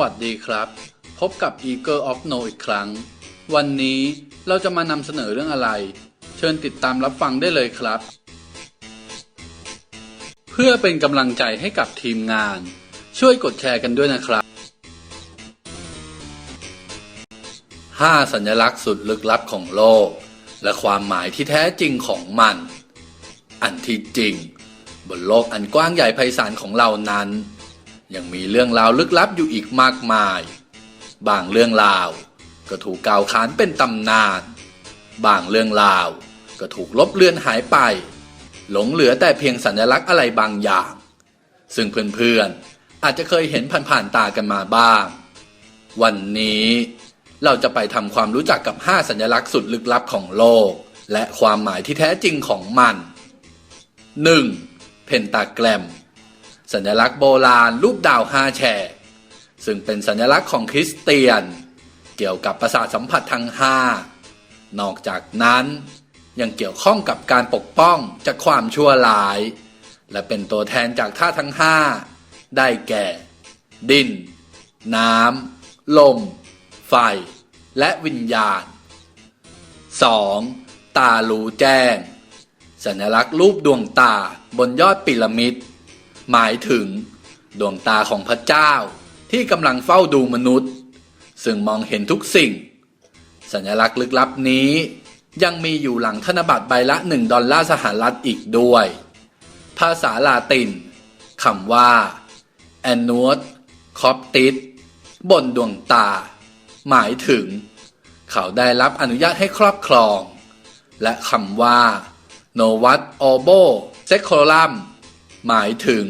วัสดีครับ พบกับ Eagle of No อีกครั้ง วันนี้เราจะมานำเสนอเรื่องอะไร เชิญติดตามรับฟังได้เลยครับ เพื่อเป็นกำลังใจให้กับทีมงาน ช่วยกดแชร์กันด้วยนะครับ 5 สัญลักษณ์สุดลึกลับของโลก และความหมายที่แท้จริงของมัน อันที่จริง บนโลกอันกว้างใหญ่ไพศาลของเรานั้น ยังมีเรื่องราวลึกลับอยู่อีกมากมาย บางเรื่องราวก็ถูกกล่าวขานเป็นตำนาน บางเรื่องราวก็ถูกลบเลือนหายไป หลงเหลือแต่เพียงสัญลักษณ์อะไรบางอย่าง ซึ่งเพื่อนๆอาจจะเคยเห็นผ่านๆตากันมาบ้าง วันนี้เราจะไปทำความรู้จักกับ 5 สัญลักษณ์สุดลึกลับของโลก และความหมายที่แท้จริงของมัน 1. เพนตาแกรม สัญลักษณ์โบราณรูปดาวห้าแฉกซึ่งเป็นสัญลักษณ์ของคริสเตียน เกี่ยวกับประสาทสัมผัสทั้งห้านอกจากนั้นยังเกี่ยวข้องกับการปกป้องจากความชั่วร้าย และเป็นตัวแทนจากธาทั้งห้าได้แก่ ดิน น้ำ ลม ไฟ และวิญญาณ 2. ตารู้แจ้ง สัญลักษณ์รูปดวงตาบนยอดพีระมิด หมายถึง ดวงตาของพระเจ้าที่กำลังเฝ้าดูมนุษย์ ซึ่งมองเห็นทุกสิ่ง สัญลักษณ์ลึกลับนี้ ยังมีอยู่หลังธนบัตรใบละหนึ่งดอลลาร์สหรัฐอีกด้วย ภาษาลาตินคำว่า annual coptis บนดวงตา หมายถึง เขาได้รับอนุญาตให้ครอบครอง และคำว่า novat obo secorum หมายถึง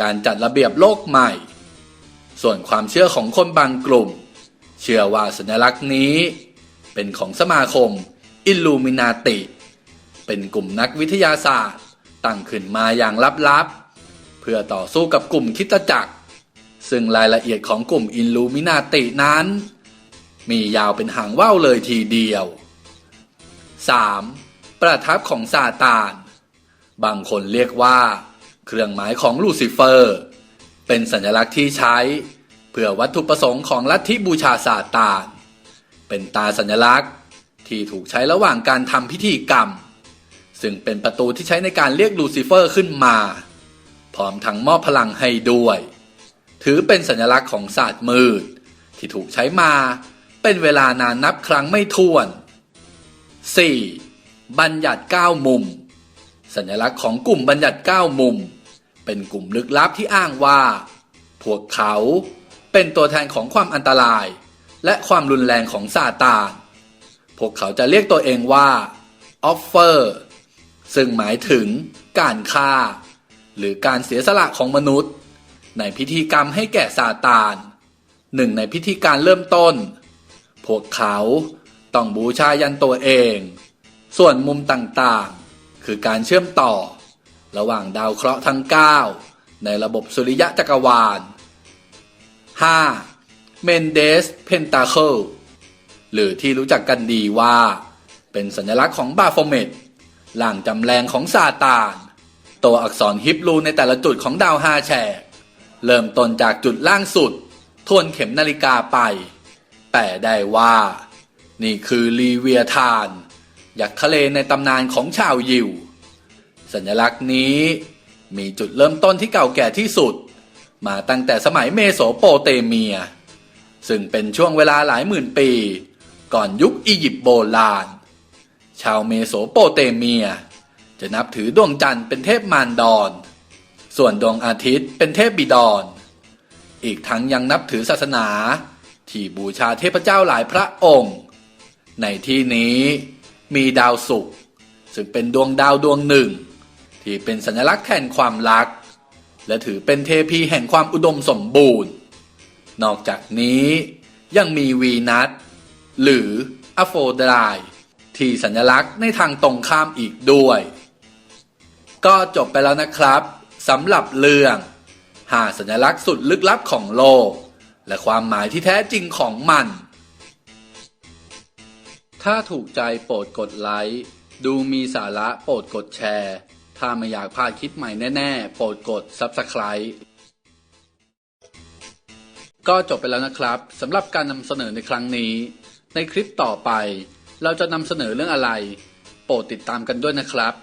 การจัดระเบียบโลกใหม่ ส่วนความเชื่อของคนบางกลุ่ม เชื่อว่าสัญลักษณ์นี้ เป็นของสมาคมอิลูมินาติ เป็นกลุ่มนักวิทยาศาสตร์ตั้งขึ้นมาอย่างลับๆ เพื่อต่อสู้กับกลุ่มคิดจักร ซึ่งรายละเอียดของกลุ่มอิลูมินาตินั้น มียาวเป็นหางว่าวเลยทีเดียว 3. ประทับของซาตาน บางคนเรียกว่า เครื่องหมายของลูซิเฟอร์ เป็นสัญลักษณ์ที่ใช้ เพื่อวัตถุประสงค์ของลัทธิบูชาซาตาน เป็นตาสัญลักษณ์ที่ถูกใช้ระหว่างการทำพิธีกรรม ซึ่งเป็นประตูที่ใช้ในการเรียกลูซิเฟอร์ขึ้นมา พร้อมทั้งมอบพลังให้ด้วย ถือเป็นสัญลักษณ์ของศาสตร์มืด ที่ถูกใช้มาเป็นเวลานานนับครั้งไม่ถ้วน 4. บัญญัติ9มุม สัญลักษณ์ของกลุ่มบัญญัติ9มุม เป็นกลุ่มลึกลับที่อ้างว่า พวกเขาเป็นตัวแทนของความอันตราย และความรุนแรงของซาตาน พวกเขาจะเรียกตัวเองว่า offer ซึ่งหมายถึงการฆ่า หรือการเสียสละของมนุษย์ ในพิธีกรรมให้แก่ซาตานหนึ่งในพิธีการเริ่มต้น พวกเขาต้องบูชายันตัวเอง ส่วนมุมต่างๆ คือการเชื่อมต่อ ระหว่างดาวเคราะห์ทั้ง 9 ในระบบสุริยะจักรวาล 5. Mendes Pentacle หรือที่รู้จักกันดีว่า เป็นสัญลักษณ์ของบาโฟเมตหล่างจำแรงของซาตาน ตัวอักษรฮิบรูในแต่ละจุดของดาวห้าแฉก เริ่มต้นจากจุดล่างสุด ทวนเข็มนาฬิกาไป แปลได้ว่า นี่คือลีเวียทาน ยักษ์ทะเลในตำนานของชาวยิว สัญลักษณ์นี้มีจุดเริ่มต้นที่เก่าแก่ที่สุด มาตั้งแต่สมัยเมโสโปเตเมีย ซึ่งเป็นช่วงเวลาหลายหมื่นปี ก่อนยุคอียิปต์โบราณ ชาวเมโสโปเตเมีย จะนับถือดวงจันทร์เป็นเทพมารดอนส่วนดวงอาทิตย์เป็นเทพบิดอนอีกทั้งยังนับถือศาสนา ที่บูชาเทพเจ้าหลายพระองค์ ในที่นี้มีดาวศุกร์ซึ่งเป็นดวงดาวดวงหนึ่ง ที่เป็นสัญลักษณ์แทนความรัก และถือเป็นเทพีแห่งความอุดมสมบูรณ์ นอกจากนี้ยังมีวีนัสหรืออโฟดรที่สัญลักษณ์ในทางตรงข้ามอีกด้วย ก็จบไปแล้วนะครับสำหรับเรื่องหาสัญลักษณ์สุดลึกลับของโลก และความหมายที่แท้จริงของมัน ถ้าถูกใจโปรดกดไลค์ ดูมีสาระโปรดกดแชร์ ถ้าไม่อยากพลาดคลิปใหม่แน่ๆ โปรดกด Subscribe ก็จบไปแล้วนะครับสำหรับการนำเสนอในครั้งนี้ ในคลิปต่อไป เราจะนำเสนอเรื่องอะไร โปรดติดตามกันด้วยนะครับ